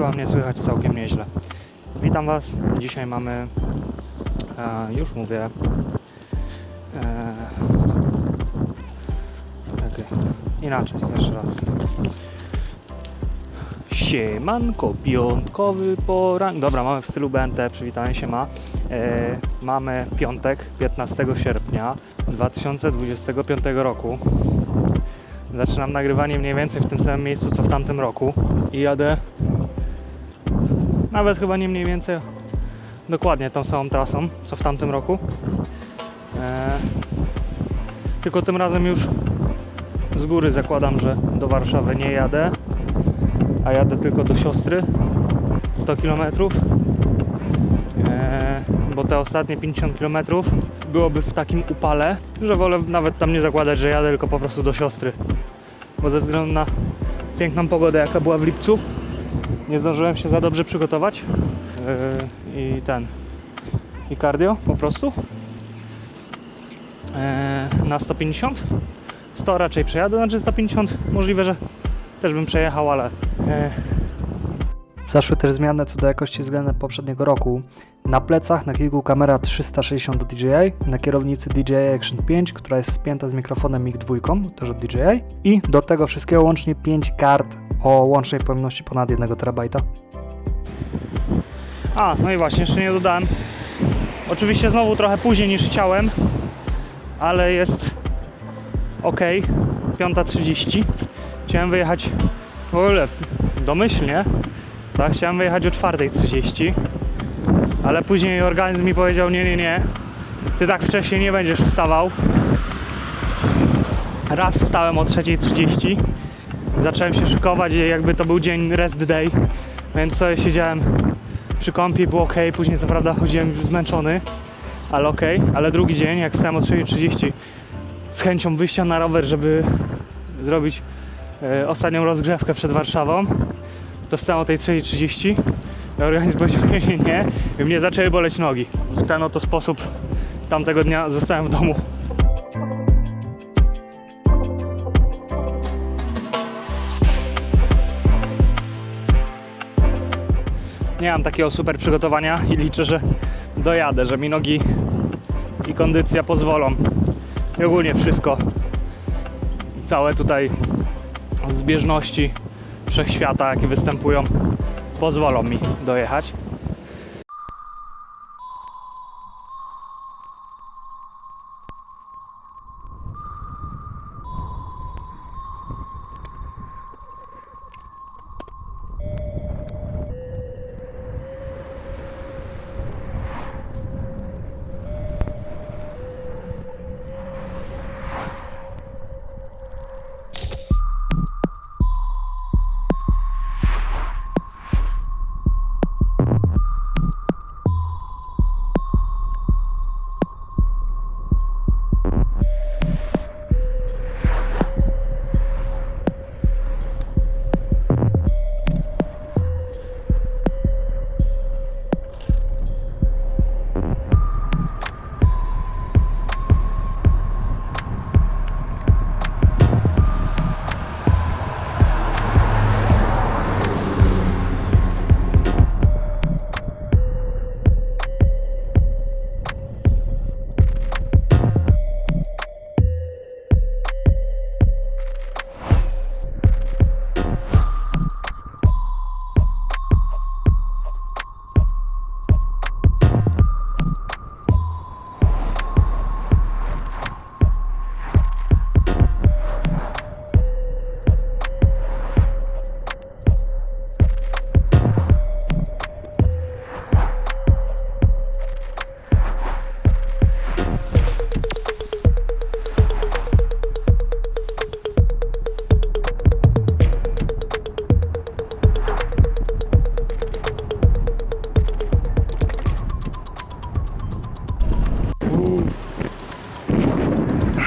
Chyba mnie słychać całkiem nieźle. Witam Was. Dzisiaj mamy, e, już mówię, e, czekaj, inaczej, jeszcze raz. Siemanko, piątkowy poranek. Dobra, mamy w stylu BNT, przywitanie się ma. E, mamy piątek, 15 sierpnia 2025 roku. Zaczynam nagrywanie mniej więcej w tym samym miejscu co w tamtym roku i jadę nawet chyba nie mniej więcej dokładnie tą samą trasą co w tamtym roku. E, tylko tym razem już z góry zakładam, że do Warszawy nie jadę, a jadę tylko do siostry 100 km. E, bo te ostatnie 50 km byłoby w takim upale, że wolę nawet tam nie zakładać, że jadę, tylko po prostu do siostry. Bo ze względu na piękną pogodę, jaka była w lipcu, nie zdążyłem się za dobrze przygotować. Yy, I ten. I cardio po prostu. Yy, na 150. 100 raczej przejadę, znaczy 150 możliwe, że też bym przejechał, ale yy, Zaszły też zmiany co do jakości względem poprzedniego roku. Na plecach na kilku kamera 360 do DJI, na kierownicy DJI Action 5, która jest spięta z mikrofonem MiG 2, też od DJI i do tego wszystkiego łącznie 5 kart o łącznej pojemności ponad 1 terabajta. A, no i właśnie, jeszcze nie dodałem. Oczywiście znowu trochę później niż chciałem, ale jest ok. 5.30. Chciałem wyjechać w ogóle domyślnie. Tak, chciałem wyjechać o 4.30, ale później organizm mi powiedział: Nie, nie, nie, ty tak wcześniej nie będziesz wstawał. Raz wstałem o 3.30, zacząłem się szykować, jakby to był dzień rest day, więc sobie siedziałem przy kąpie było ok, później co prawda chodziłem zmęczony, ale ok, ale drugi dzień, jak wstałem o 3.30 z chęcią wyjścia na rower, żeby zrobić e, ostatnią rozgrzewkę przed Warszawą, to wstałem o tej 3.30 i organizm powiedział nie i mnie zaczęły boleć nogi. W ten oto sposób tamtego dnia zostałem w domu. nie mam takiego super przygotowania i liczę, że dojadę, że mi nogi i kondycja pozwolą. I ogólnie wszystko. Całe tutaj zbieżności wszechświata, jakie występują, pozwolą mi dojechać.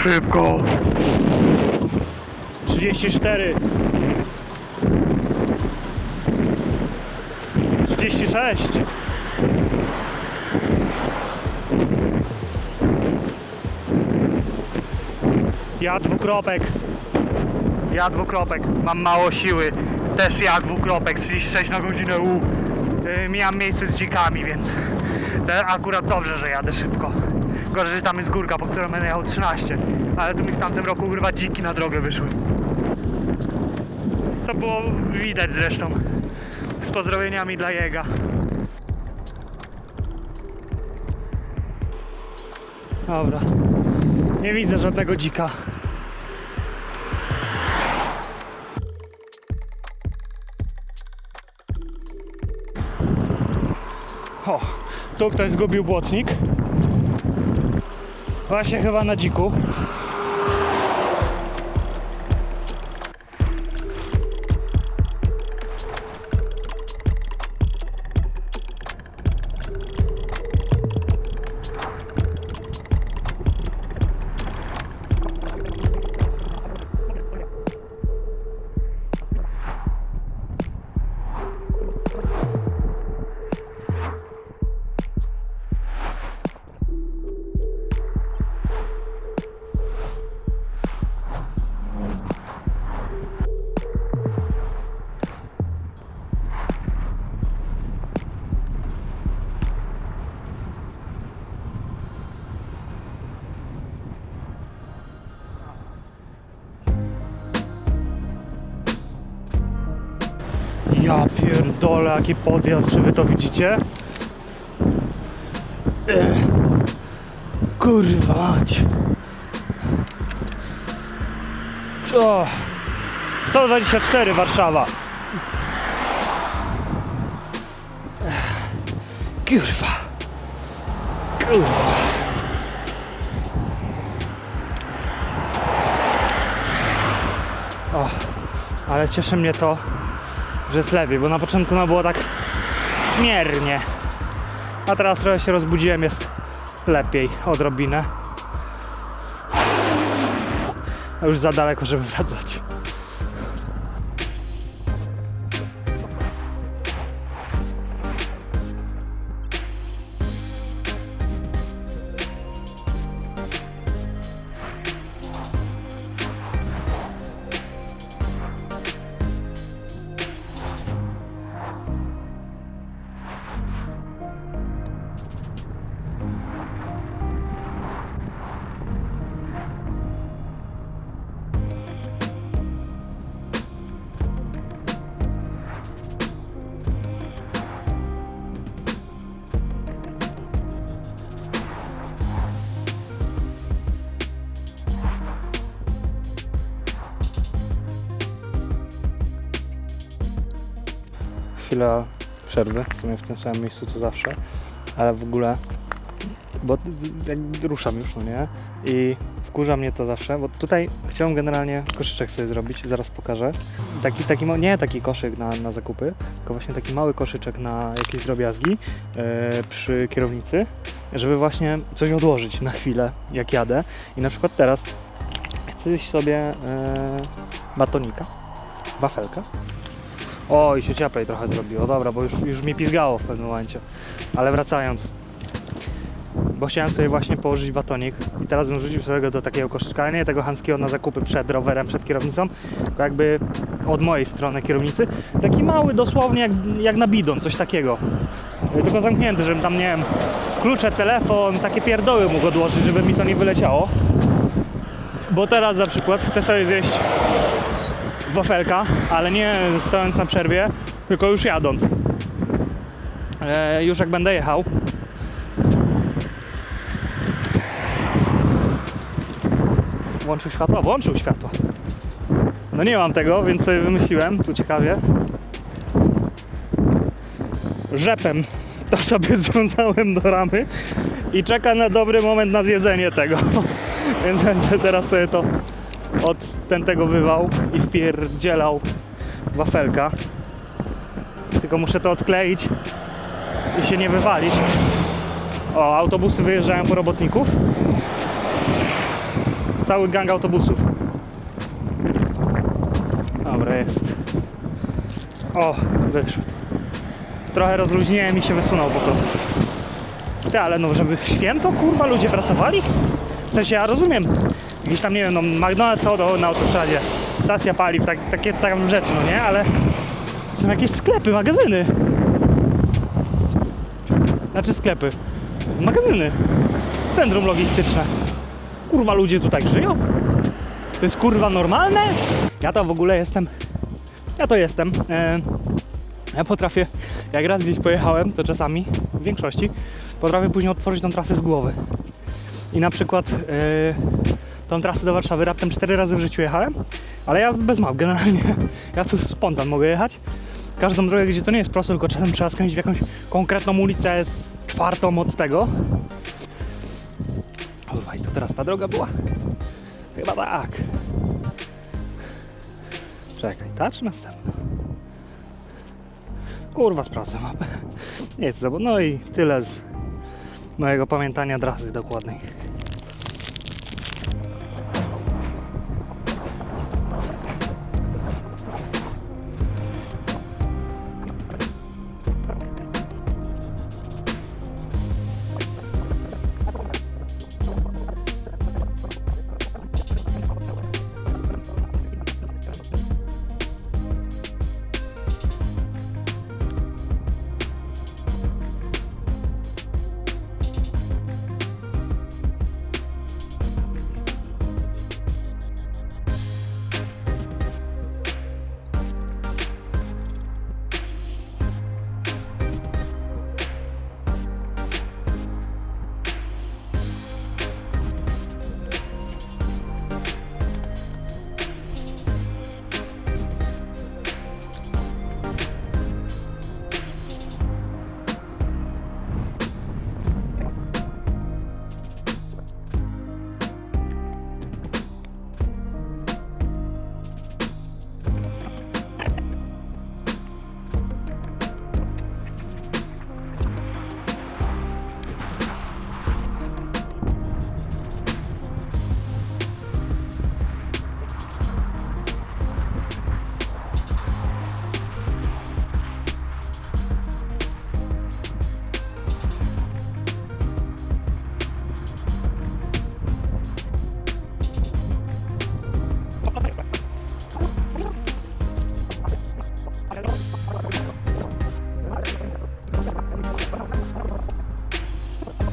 Szybko! 34 36 Ja dwukropek Ja dwukropek Mam mało siły Też jak dwukropek, 36 na godzinę, u. Yy, miałem miejsce z dzikami, więc te akurat dobrze, że jadę szybko. Gorzej, że tam jest górka, po którą będę jechał 13. Ale tu mi w tamtym roku kurwa dziki na drogę wyszły. Co było widać zresztą. Z pozdrowieniami dla jego. Dobra. Nie widzę żadnego dzika. O, tu ktoś zgubił błotnik. Właśnie chyba na dziku. Pierdolę, jaki podjazd, czy wy to widzicie? Ech. Kurwa mać. O. 124 Warszawa. Kurwa. Kurwa. O, ale cieszy mnie to, że jest lepiej, bo na początku no było tak miernie. A teraz trochę się rozbudziłem, jest lepiej, odrobinę. A już za daleko, żeby wracać. Chwila przerwy, w sumie w tym samym miejscu co zawsze, ale w ogóle, bo ruszam już, no nie? I wkurza mnie to zawsze, bo tutaj chciałem generalnie koszyczek sobie zrobić, zaraz pokażę. Taki, taki nie taki koszyk na, na zakupy, tylko właśnie taki mały koszyczek na jakieś drobiazgi e, przy kierownicy, żeby właśnie coś odłożyć na chwilę, jak jadę. I na przykład teraz chcę sobie e, batonika, wafelka, Oj, się cieplej trochę zrobiło. Dobra, bo już, już mi pizgało w pewnym momencie. Ale wracając. Bo chciałem sobie właśnie położyć batonik i teraz bym rzucił sobie go do takiego koszyczka, nie tego hamskiego na zakupy przed rowerem, przed kierownicą, tylko jakby od mojej strony kierownicy. Taki mały dosłownie jak, jak na bidon, coś takiego. Tylko zamknięty, żebym tam, nie wiem, klucze, telefon, takie pierdoły mógł odłożyć, żeby mi to nie wyleciało. Bo teraz na przykład chcę sobie zjeść wafelka, ale nie stojąc na przerwie, tylko już jadąc. E, już jak będę jechał. Włączył światło? Włączył światło. No nie mam tego, więc sobie wymyśliłem, tu ciekawie. Rzepem to sobie związałem do ramy i czeka na dobry moment na zjedzenie tego. Więc będę teraz sobie to od tego wywał i wpierdzielał wafelka. Tylko muszę to odkleić i się nie wywalić. O, autobusy wyjeżdżają po robotników. Cały gang autobusów. Dobra, jest. O, wyszedł. Trochę rozluźniłem i się wysunął po prostu. Ty, ale no, żeby w święto, kurwa, ludzie pracowali? W sensie, ja rozumiem. Gdzieś tam, nie wiem, no, McDonald's co do, na autostradzie. stacja paliw, tak, takie tam rzeczy, no nie? Ale są jakieś sklepy, magazyny. Znaczy sklepy. Magazyny. Centrum logistyczne. Kurwa, ludzie tu tak żyją? To jest kurwa normalne? Ja to w ogóle jestem. Ja to jestem. E, ja potrafię, jak raz gdzieś pojechałem, to czasami, w większości, potrafię później otworzyć tą trasę z głowy. I na przykład e, tą trasę do Warszawy raptem cztery razy w życiu jechałem, ale ja bez map generalnie. Ja tu spontan mogę jechać. Każdą drogę, gdzie to nie jest prosto, tylko czasem trzeba skręcić w jakąś konkretną ulicę, jest czwartą od tego. Kurwa, to teraz ta droga była? Chyba tak. Czekaj, ta czy następna? Kurwa, sprawdzę mapę. Nie jest. No i tyle z mojego pamiętania trasy dokładnej.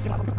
próxima.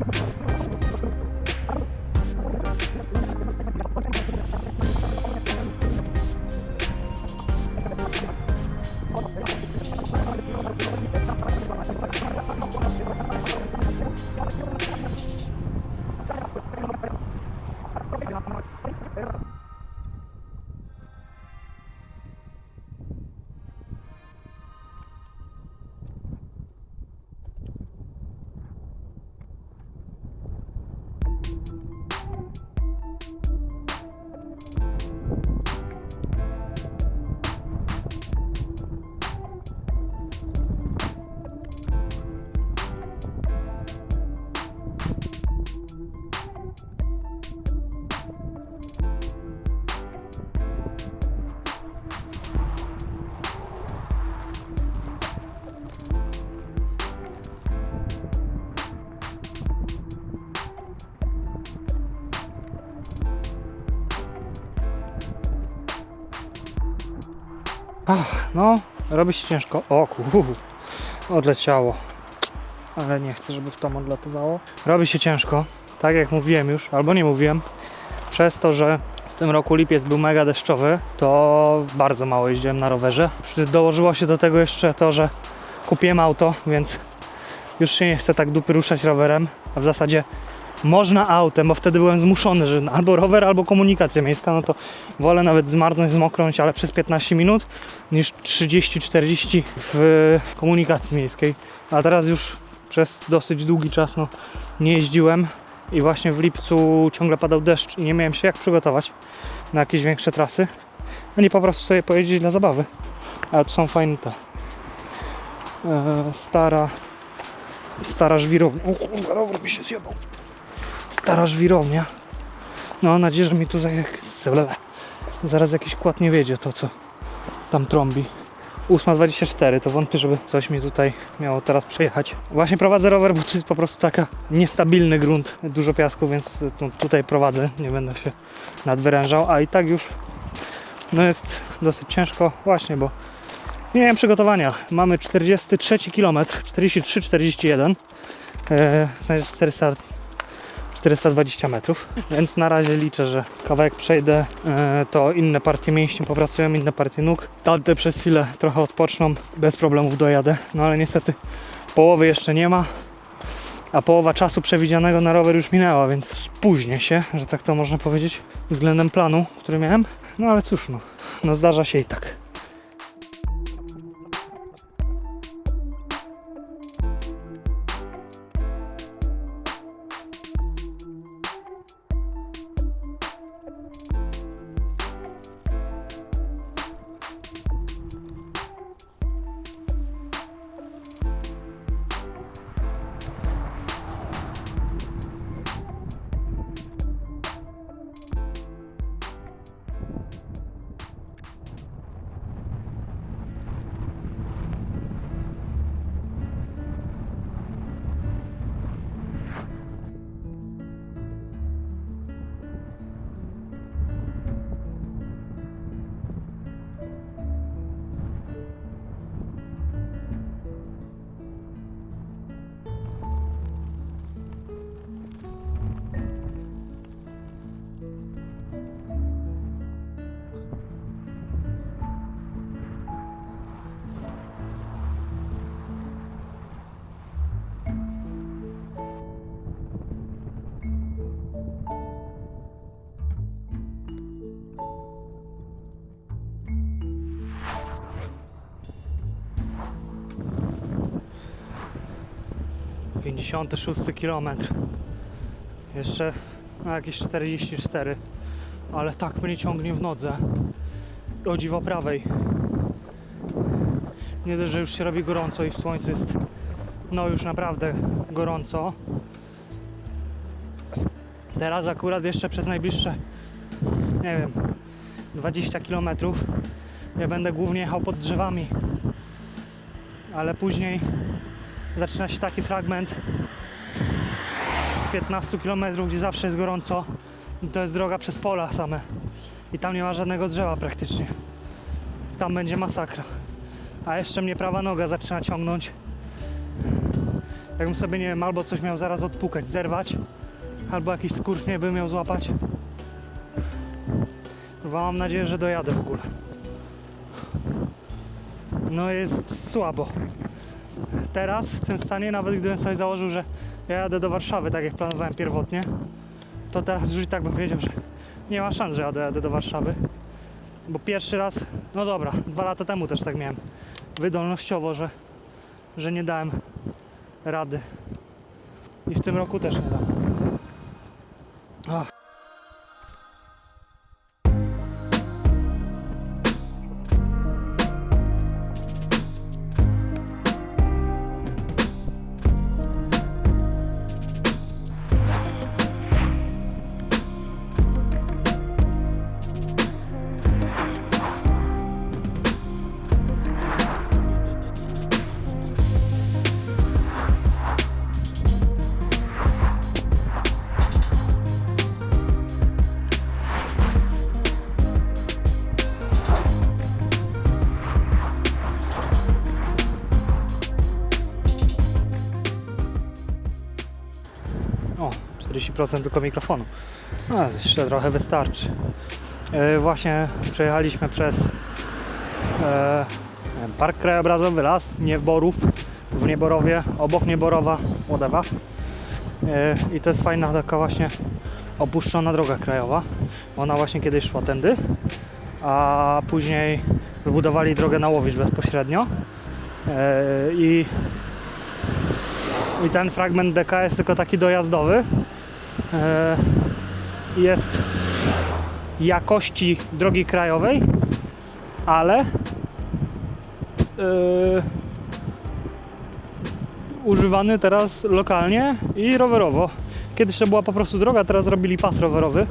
Ach, no, robi się ciężko. O kur... odleciało. Ale nie chcę, żeby w tom odlatywało. Robi się ciężko, tak jak mówiłem już, albo nie mówiłem. Przez to, że w tym roku lipiec był mega deszczowy, to bardzo mało jeździłem na rowerze. Dołożyło się do tego jeszcze to, że kupiłem auto, więc już się nie chcę tak dupy ruszać rowerem. A w zasadzie można autem, bo wtedy byłem zmuszony, że albo rower, albo komunikacja miejska, no to wolę nawet zmarnąć, zmoknąć, ale przez 15 minut niż 30-40 w komunikacji miejskiej. A teraz już przez dosyć długi czas no, nie jeździłem i właśnie w lipcu ciągle padał deszcz i nie miałem się jak przygotować na jakieś większe trasy. A nie po prostu sobie pojeździć dla zabawy. Ale to są fajne te. E, stara. Stara żwirownia. O kurwa, rower mi się zjebał. Stara żwirownia. No, mam nadzieję, że mi tu za, zaraz jakiś kład nie wiedzie to, co tam trąbi. 8.24, to wątpię, żeby coś mi tutaj miało teraz przejechać. Właśnie prowadzę rower, bo to jest po prostu taka niestabilny grunt, dużo piasku, więc tu, tutaj prowadzę, nie będę się nadwyrężał, a i tak już no jest dosyć ciężko właśnie, bo nie miałem przygotowania. Mamy 43 km, 43-41, e, w sensie 400, 420 metrów, więc na razie liczę, że kawałek przejdę, e, to inne partie mięśni popracują, inne partie nóg. Tamte przez chwilę trochę odpoczną, bez problemów dojadę, no ale niestety połowy jeszcze nie ma, a połowa czasu przewidzianego na rower już minęła, więc spóźnię się, że tak to można powiedzieć, względem planu, który miałem. No ale cóż, no, no zdarza się i tak. Pięćdziesiąty szósty kilometr. Jeszcze no, jakieś 44, ale tak mnie ciągnie w nodze. O dziwo prawej. Nie dość, że już się robi gorąco i w słońcu jest no już naprawdę gorąco. Teraz akurat jeszcze przez najbliższe nie wiem 20 km ja będę głównie jechał pod drzewami. Ale później zaczyna się taki fragment z 15 km, gdzie zawsze jest gorąco. To jest droga przez pola same. I tam nie ma żadnego drzewa praktycznie. Tam będzie masakra. A jeszcze mnie prawa noga zaczyna ciągnąć. Jakbym sobie, nie wiem, albo coś miał zaraz odpukać, zerwać, albo jakiś skurcz mnie by miał złapać. Kurwa, mam nadzieję, że dojadę w ogóle. No jest słabo. Teraz w tym stanie, nawet gdybym sobie założył, że ja jadę do Warszawy, tak jak planowałem pierwotnie, to teraz już i tak bym wiedział, że nie ma szans, że jadę, jadę do Warszawy. Bo pierwszy raz, no dobra, dwa lata temu też tak miałem. Wydolnościowo, że, że nie dałem rady. I w tym roku też nie dam. 40% tylko mikrofonu. No, jeszcze trochę wystarczy. E, właśnie przejechaliśmy przez e, Park Krajobrazowy Las, nie w Nieborowie, obok Nieborowa, whatever. E, I to jest fajna taka właśnie opuszczona droga krajowa. Ona właśnie kiedyś szła tędy, a później wybudowali drogę na Łowicz bezpośrednio. I i ten fragment DK jest tylko taki dojazdowy. E, Jest jakości drogi krajowej, ale e, używany teraz lokalnie i rowerowo. Kiedyś to była po prostu droga, teraz zrobili pas rowerowy.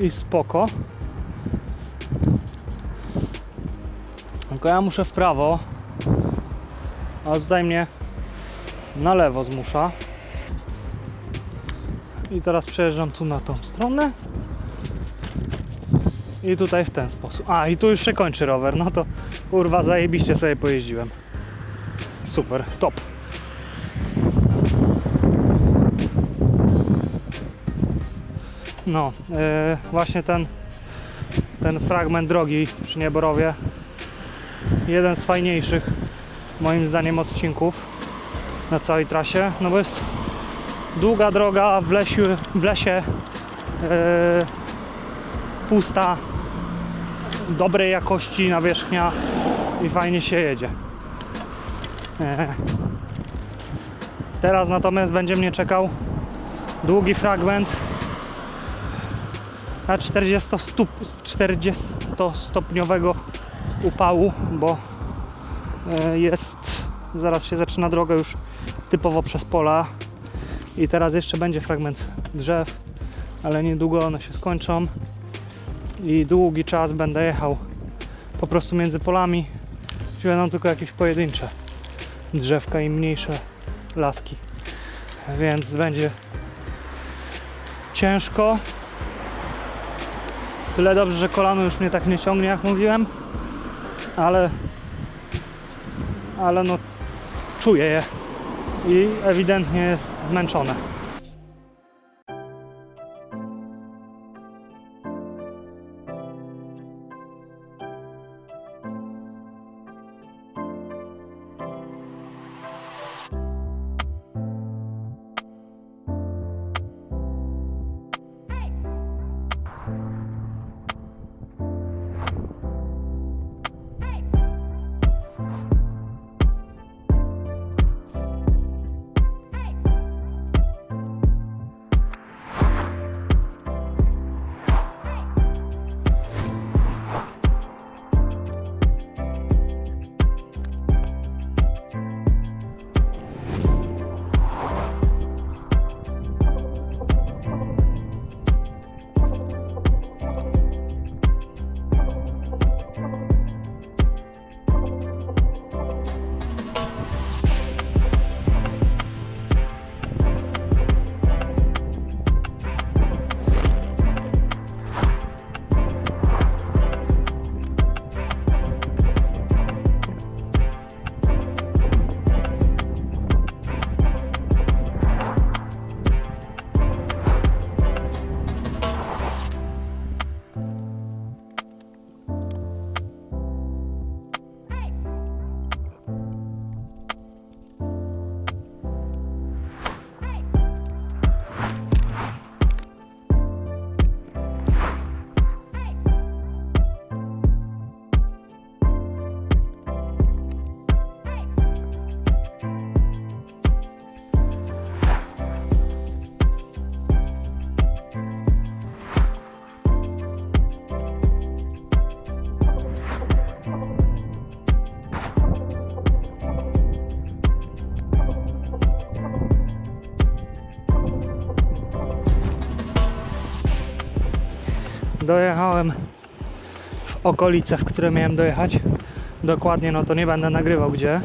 I spoko. Tylko ja muszę w prawo, a tutaj mnie na lewo zmusza. I teraz przejeżdżam tu na tą stronę. I tutaj w ten sposób. A, i tu już się kończy rower. No to kurwa, zajebiście sobie pojeździłem. Super, top. No, e, właśnie ten, ten fragment drogi przy Nieborowie. Jeden z fajniejszych, moim zdaniem, odcinków na całej trasie. No bo jest długa droga w, lesiu, w lesie, e, pusta, dobrej jakości nawierzchnia i fajnie się jedzie. E, Teraz natomiast będzie mnie czekał długi fragment na 40, stup, 40 stopniowego upału, bo e, jest zaraz się zaczyna droga już typowo przez pola i teraz jeszcze będzie fragment drzew, ale niedługo one się skończą i długi czas będę jechał po prostu między polami, gdzie będą tylko jakieś pojedyncze drzewka i mniejsze laski. Więc będzie ciężko. Tyle dobrze, że kolano już mnie tak nie ciągnie, jak mówiłem, ale ale no czuję je i ewidentnie jest zmęczone. W okolice, w które miałem dojechać. Dokładnie, no to nie będę nagrywał gdzie.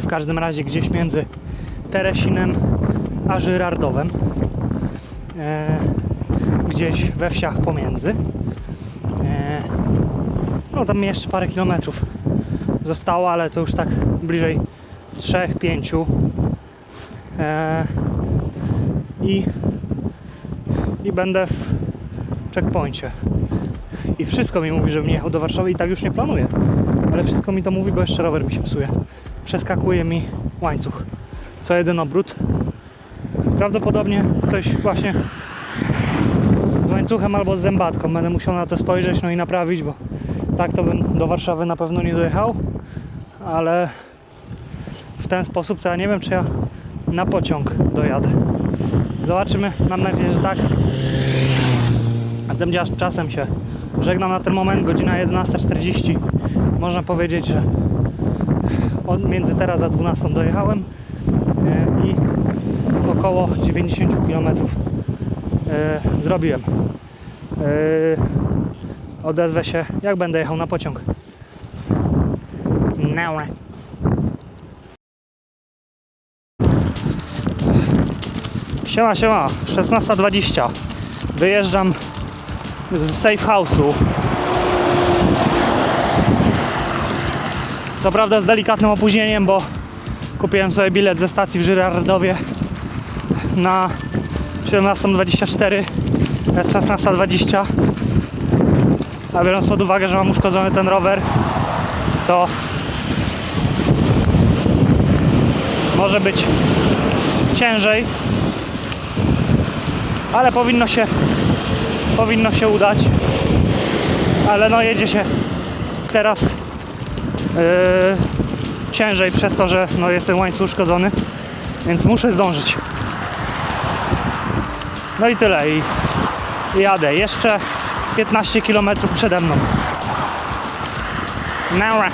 W każdym razie gdzieś między Teresinem a Żyrardowem. E, Gdzieś we wsiach pomiędzy. E, No tam jeszcze parę kilometrów zostało, ale to już tak bliżej 3-5. E, I i będę w checkpoincie. I wszystko mi mówi, żebym nie jechał do Warszawy i tak już nie planuję. Ale wszystko mi to mówi, bo jeszcze rower mi się psuje. Przeskakuje mi łańcuch. Co jeden obrót. Prawdopodobnie coś właśnie z łańcuchem albo z zębatką. Będę musiał na to spojrzeć, no i naprawić, bo tak to bym do Warszawy na pewno nie dojechał. Ale w ten sposób to ja nie wiem, czy ja na pociąg dojadę. Zobaczymy, mam nadzieję, że tak. A tymczasem się żegnam na ten moment, godzina 11.40. Można powiedzieć, że od między teraz a 12 dojechałem e, i około 90 km e, zrobiłem. E, odezwę się, jak będę jechał na pociąg. Nałe. Siema, siema, 16.20. Wyjeżdżam z safe house'u. Co prawda z delikatnym opóźnieniem, bo kupiłem sobie bilet ze stacji w Żyrardowie na 17.24, jest 16.20. A biorąc pod uwagę, że mam uszkodzony ten rower, to może być ciężej, ale powinno się powinno się udać. Ale no jedzie się teraz yy, ciężej przez to, że no jest ten łańcuch uszkodzony, więc muszę zdążyć. No i tyle i jadę. Jeszcze 15 km przede mną. Nara.